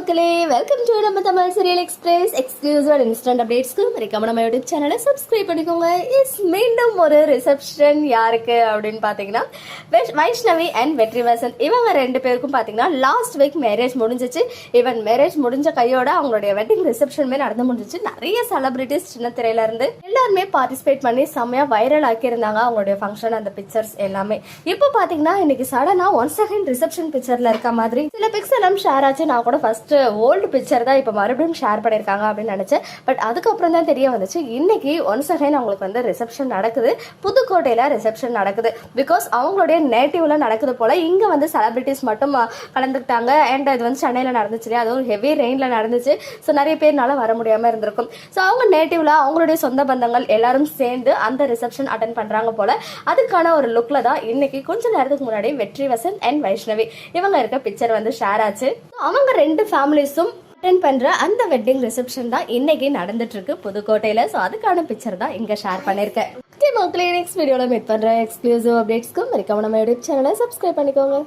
மக்களே welcome to நம்ம Tamil serial express exclusive instant அப்டேட்ஸ்க்கு மறக்காம நம்ம யூடியூப் சேனலை சப்ஸ்கிரைப் பண்ணிக்கோங்க. இஸ் மீண்டும் ஒரு ரிசப்ஷன் யாருக்கு அப்படின்னு பார்த்தீங்கன்னா வைஷ்ணவி அண்ட் வெற்றி வசந்த் இவங்க ரெண்டு பேருக்கும் பார்த்தீங்கன்னா லாஸ்ட் வீக் மேரேஜ் முடிஞ்சிச்சு. ஈவன் மேரேஜ் முடிஞ்ச கையோட அவங்களுடைய வெட்டிங் ரிசப்ஷனுமே நடந்து முடிஞ்சிச்சு. நிறைய செலிபிரிட்டிஸ் சின்ன திரையில இருந்து எல்லாருமே பார்ட்டிசிபேட் பண்ணி செம்மையா வைரல் ஆக்கியிருந்தாங்க அவங்களுடைய ஃபங்க்ஷன் அந்த பிக்சர்ஸ் எல்லாமே. இப்போ பார்த்தீங்கன்னா இன்னைக்கு சடனா ஒன் செகண்ட் ரிசப்ஷன் பிக்சர்ல இருக்க மாதிரி. சில பிக்ஸ் எல்லாம் ஷேர் ஆச்சு. நான் கூட ஃபர்ஸ்ட் ஓல்டு பிக்சர் தான் இப்போ மறுபடியும் ஷேர் பண்ணியிருக்காங்க அப்படின்னு நினச்சேன். பட் அதுக்கப்புறம் தான் தெரிய வந்துச்சு. இன்னைக்கு ஒன்ஸ் அகைன் அவங்களுக்கு வந்து ரிசப்ஷன் நடக்குது. புதுக்கோட்டையில் ரிசப்ஷன் நடக்குது. பிகாஸ் அவங்களுடைய நேட்டிவ்ல நடக்குது போல் இங்கே வந்து செலிபிரிட்டிஸ் மட்டும் கலந்துக்கிட்டாங்க. அண்ட் இது வந்து சென்னையில் நடந்துச்சு இல்லையா? அதுவும் ஹெவி ரெயினில் நடந்துச்சு. ஸோ நிறைய பேர்னால வர முடியாமல் இருந்திருக்கும். ஸோ அவங்க நேட்டிவ்ல அவங்களுடைய சொந்த பந்தங்கள் எல்லாரும் சேர்ந்து அந்த ரிசப்ஷன் அட்டன் பண்ணுறாங்க போல். அதுக்கான ஒரு லுக்கில் தான் இன்னைக்கு கொஞ்ச நேரத்துக்கு முன்னாடி வெற்றி வசந்த் அண்ட் வைஷ்ணவி இவங்க இருக்க பிக்சர் வந்து ஷேர் ஆச்சு. அவங்க ரெண்டு ஃபேமிலிஸும் அட்டன் பண்ற அந்த வெட்டிங் ரிசப்ஷன் தான் இன்னைக்கு நடந்துட்டு இருக்கு புதுக்கோட்டையில. ஸோ அதுக்கான பிக்சர் தான் இங்க ஷேர் பண்ணிருக்கேன் ஓகே மக்களே நெக்ஸ்ட் வீடியோல மீட் பண்ற எக்ஸ்க்ளூசிவ் அப்டேட்ஸ்க்கும் மறக்காம நம்ம யூடியூப் சேனலை சப்ஸ்கிரைப் பண்ணிக்கோங்க.